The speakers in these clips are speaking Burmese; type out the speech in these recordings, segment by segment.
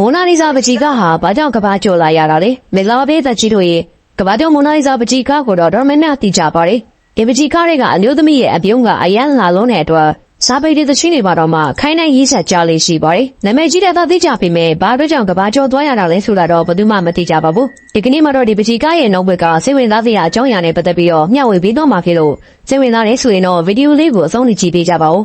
မိုနာလီဇာပကြီးကဟာဘာကြောင့်ကဘာကျော်လာရတာလဲမင်္ဂလာပါပေးသက်ကြီးတို့ရေကဘာကျော်မိုနာလီဇာပကြီးကကိုတော့ဒေါ်မနာတီကြပါတယ်ဒီပကြီးကတွေကအမျိုးသမီးရဲ့အပြုံးကအရန်လာလုံးတဲ့အတွက်စားပိတ်တဲ့သချင်းတွေပါတော့မှခိုင်းနိုင်ရေးဆက်ကြလေးရှိပါတယ်နာမည်ကြီးတဲ့သားသိကြပေမဲ့ဘာအတွက်ကြောင့်ကဘာကျော်သွားရတာလဲဆိုတာတော့ဘယ်သူမှမသိကြပါဘူးဒီကနေ့မှတော့ဒီပကြီးကရဲ့နောက်ဘက်ကစိတ်ဝင်စားစရာအကြောင်းအရာနဲ့ပတ်သက်ပြီးတော့မျှဝေပေးတော့မှာဖြစ်လို့စိတ်ဝင်စားတယ်ဆိုရင်တော့ဗီဒီယိုလေးကိုအဆုံးထိကြည့်ပေးကြပါဦး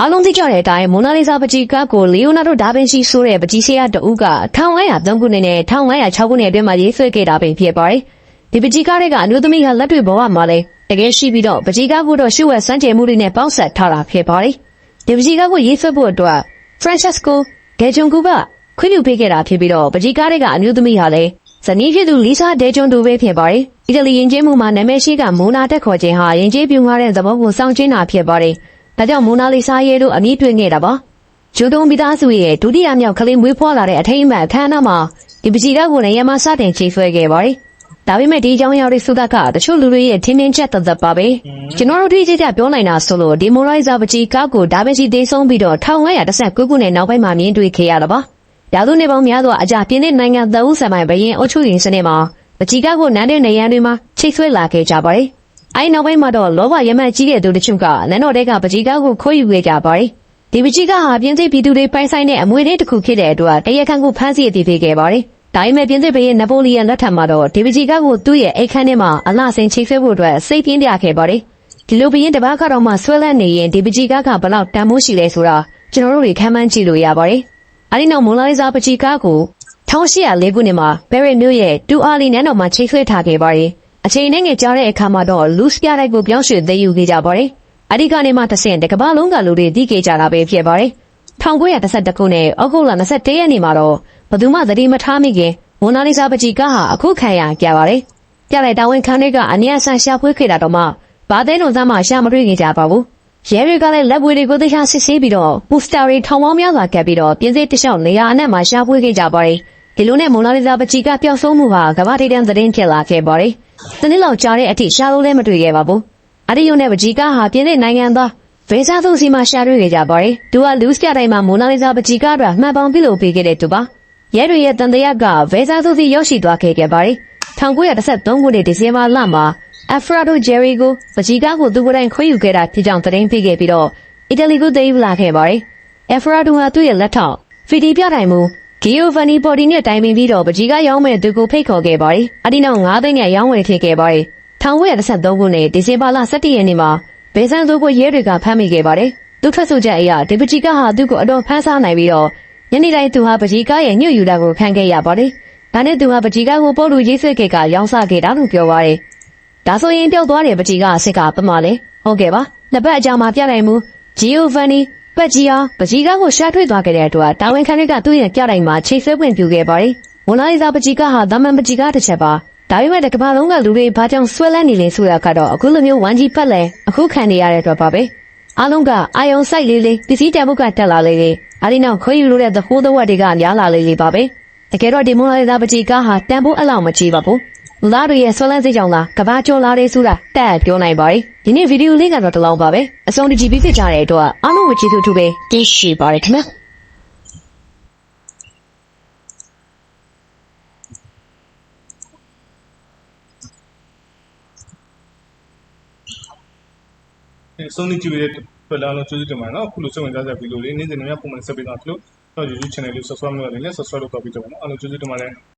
အားလုံးသိကြတဲ့အတိုင်းမိုနာလီဇာပကြီးကကိုလီယိုနာဒိုဒါဗင်ရှိဆိုတဲ့ပကြီးဆရာတဦးက1503ခုနှစ်နဲ့1506ခုနှစ်အတွင်းမှာရေးဆွဲခဲ့တာပင်ဖြစ်ပါတယ်။ဒီပကြီးကားတွေကအမျိုးသမီးကလက်တွေပေါ်မှာလဲတကယ်ရှိပြီးတော့ပကြီးကားကိုတော့ရှုဝဲစမ်းကြယ်မှုတွေနဲ့ပေါင်းဆက်ထားတာဖြစ်ပါတယ်။ဒီပကြီးကားကိုရေးဆွဲဖို့အတွက် Francesco Dejongu ကခွင့်ပြုပေးခဲ့တာဖြစ်ပြီးတော့ပကြီးကားတွေကအမျိုးသမီးဟာလဲဇနီးဖြစ်သူလီဆာဒေဂျွန်ဒူပဲဖြစ်ပါတယ်။အီတလီယဉ်ကျေးမှုမှာနာမည်ရှိကမိုနာတက်ခေါ်ခြင်းဟာယဉ်ကျေးပြုံးထားတဲ့သဘောကိုစောင့်ကျင်းတာဖြစ်ပါတယ်။ ဒါကြောင့်မိုနာလီဆာရဲ့တို့အမည်တွင်ခဲ့တာပါ။ဂျိုတုံမိသားစုရဲ့ဒုတိယမြောက်ကလေးမွေးဖွားလာတဲ့အထိမ်းအမှတ်အခမ်းအနားမှာဒီပကြီးကကိုလည်းရမစတင်ချိတ်ဆွဲခဲ့ပါတယ်။ဒါပေမဲ့ဒီအကြောင်းအရာတွေစုသကတချို့လူတွေရဲ့ထင်းထင်းချက်သက်သက်ပါပဲ။ကျွန်တော်တို့ဒီကြည့်ကြပြောနိုင်တာဆိုလို့ဒီမိုလိုက်ဇာပကြီးကောက်ကိုဒါပဲစီသေးဆုံးပြီးတော့1919ခုနှစ်နောက်ပိုင်းမှာမြင်တွေ့ခဲ့ရတာပါ။ရာသူနေပေါင်းများစွာအကြပြင်းတဲ့နိုင်ငံသအုပ်ဆံပိုင်ဘရင်အုပ်ချုပ်ရေးစနစ်မှာပကြီးကောက်ကိုနန်းတဲ့နေရန်တွေမှာချိတ်ဆွဲလာခဲ့ကြပါတယ်။ အဲဒီနောက်ပိုင်းမှာတော့လောဘရမတ်ကြီးတဲ့သူတချို့ကနန်းတော်တဲကပကြီးကောက်ကိုခိုးယူခဲ့ကြပါတယ်။ဒီပကြီးကဟာပြင်းစစ်ပြည်သူတွေပိုင်ဆိုင်တဲ့အမွေလေးတစ်ခုဖြစ်တဲ့အတွက်တရခန့်ကိုဖမ်းဆီးအတည်ပြုခဲ့ပါတယ်။ဒါပေမဲ့ပြင်သစ်ဘုရင်နပိုလီယန်လက်ထက်မှာတော့ဒီပကြီးကကိုသူ့ရဲ့အိတ်ခမ်းထဲမှာအလှဆင်ချိတ်ဆွဲဖို့အတွက်စိတ်ပြင်းပြခဲ့ပါတယ်။ဒီလိုဘုရင်တစ်ပါးကတော့မှဆွဲလန်းနေရင်ဒီပကြီးကကဘယ်လောက်တန်ဖိုးရှိလဲဆိုတာကျွန်တော်တို့တွေခံမှန်းကြည့်လို့ရပါတယ်။အဲဒီနောက်မိုလာလီဇာပကြီးကကို1804ခုနှစ်မှာဘယ်ရစ်မြို့ရဲ့တူအာလီနန်းတော်မှာချိတ်ဆွဲထားခဲ့ပါတယ်။ အချိန်နဲ့ငယ်ကြားတဲ့အခါမှာတော့လူစပြတိုက်ကိုပြောင်းရွှေ့သိမ်းယူခဲ့ကြပါတယ်။အဲဒီကနေမှတစ်ဆင့်တကမ္ဘာလုံးကလူတွေသိခဲ့ကြတာပဲဖြစ်ပါတယ်။1911ခုနှစ်ဩဂုတ်လ21ရက်နေ့မှာတော့ဘယ်သူမှသတိမထားမိခင်မိုနာလီဇာပကြီးကဟာအခုခံရကြပါတယ်။ပြလိုက်တာဝန်ခံတွေကအနည်းအဆန်ရှာဖွေခဲ့တာတော့မှဘာသိန်းလုံးသားမှရှာမတွေ့ခဲ့ကြပါဘူး။ရဲတွေကလည်းလက်ပွေတွေကိုသိချစစ်ဆေးပြီးတော့ပူစတာတွေထောင်ပေါင်းများစွာကပ်ပြီးတော့ပြင်းစစ်တလျှောက်နေရာအနှံ့မှာရှာဖွေခဲ့ကြပါတယ်။ဒီလိုနဲ့မိုနာလီဇာပကြီးကပျောက်ဆုံးမှုဟာကမ္ဘာထိပ်တန်းသတင်းဖြစ်လာခဲ့ပါတယ်။ တနည်းလောက်ကြားတဲ့အထိရှာလို့လည်းမတွေ့ခဲ့ပါဘူး။အဒီယုံနဲ့ပကြီးကဟာပြင်းတဲ့နိုင်ငံသားဗေဇာသူစီမှာရှာတွေ့ခဲ့ကြပါတယ်။သူကလူးစပြတိုင်းမှာမိုနာလီဇာပကြီးကအတွက်မှန်ပေါင်းပြုလုပ်ပေးခဲ့တဲ့သူပါ။ရဲတွေရဲ့တန်တရားကဗေဇာသူစီရောက်ရှိသွားခဲ့ခဲ့ပါတယ်။1913ခုနှစ်ဒီဇင်ဘာလမှာအဖရာဒိုဂျယ်ရီကိုပကြီးကကိုသူကိုယ်တိုင်ခွေးယူခဲ့တာဖြစ်ကြောင်းသတင်းပေးခဲ့ပြီးတော့အီတလီကိုသိမ်းလာခဲ့ပါတယ်။အဖရာဒိုဟာသူ့ရဲ့လက်ထောက်ဖီဒီပြတိုင်မှု ဂီယိုဗာနီပေါ်ဒီနဲ့တိုင်ပင်ပြီးတော့ပကြီးကရောင်းမဲ့သူကိုဖိတ်ခေါ်ခဲ့ပါတယ်။အဒီနောက်9သိန်းနဲ့ရောင်းဝယ်ထည့်ခဲ့ပါတယ်။1913ခုနှစ်ဒီဇင်ဘာလ17ရက်နေ့မှာဘဲဆန်သူကိုရဲတွေကဖမ်းမိခဲ့ပါတယ်။သူထွက်ဆိုချက်အရဒီပကြီးကဟာသူ့ကိုအတော်ဖမ်းဆားနိုင်ပြီးတော့ညနေတိုင်းသူဟာပကြီးကရဲ့ညှို့ယူတာကိုခံခဲ့ရပါတယ်။ဒါနဲ့သူဟာပကြီးကကိုပို့လူရေးဆွဲခဲ့ကရောင်းစားခဲ့တာလို့ပြောပါတယ်။ဒါဆိုရင်ပျောက်သွားတဲ့ပကြီးကအစ်စ်ကပမာလဲ။ဟုတ်ကဲ့ပါ။နှစ်ပတ်အကြာမှာပြနိုင်မှုဂျီယိုဗန်နီ ပတ်ကြီးဟာပကြီးကကိုရှာထွေးသွားခဲ့တဲ့အတွက်တာဝန်ခံတွေကသူ့ရဲ့ပြတိုင်မှာချိတ်ဆွဲပွင့်ပြူခဲ့ပါတယ်။ဝန်လာရီစာပကြီးကဟာဒါမန်ပကြီးကတစ်ချက်ပါ။ဒါပေမဲ့တကမ္ဘာလုံးကလူတွေဘာကြောင့်ဆွဲလန်းနေလဲဆိုတာကတော့အခုလိုမျိုးဝမ်ကြီးပတ်လဲအခုခံနေရတဲ့အတွက်ပါပဲ။အားလုံးကအာယုံဆိုင်လေးလေးပစ္စည်းတန်ဖို့ကတက်လာလေးလေးအဲဒီနောက်ခွေးယူလို့တဲ့သခိုးသဝက်တွေကများလာလေးလေးပါပဲ။တကယ်တော့ဒီမွန်လာရီစာပကြီးကဟာတန်ဖို့အလောက်မကြီးပါဘူး။ လူသားတွေရဲ့ဆွဲလန်းစိတ်ကြောင့်လားကဘာကျော်လာတယ်ဆိုတာတက်ပြောနိုင်ပါတယ်။ဒီနေ့ဗီဒီယိုလေးကတော့တလောင်းပါပဲ။အဆုံးတကြည့်ပြီးဖြစ်ကြတဲ့အတွက်အားလုံးကိုကျေးဇူးတူပဲတင်ရှိပါတယ်ခင်ဗျာ။ဆုံးနေကြည့်ရတဲ့ပတ်လာလို့ကျေးဇူးတင်ပါတယ်နော်အခုလိုစိတ်ဝင်စားစရာဗီဒီယိုလေးနေ့စဉ်နဲ့ပုံမှန်ဆက်ပေးတာဖြစ်လို့တော့ YouTube channel လေး subscribe လုပ်ရတယ်လေ subscribe လုပ်တော့ပြီးတော့နော်အားလုံးကျေးဇူးတင်ပါတယ်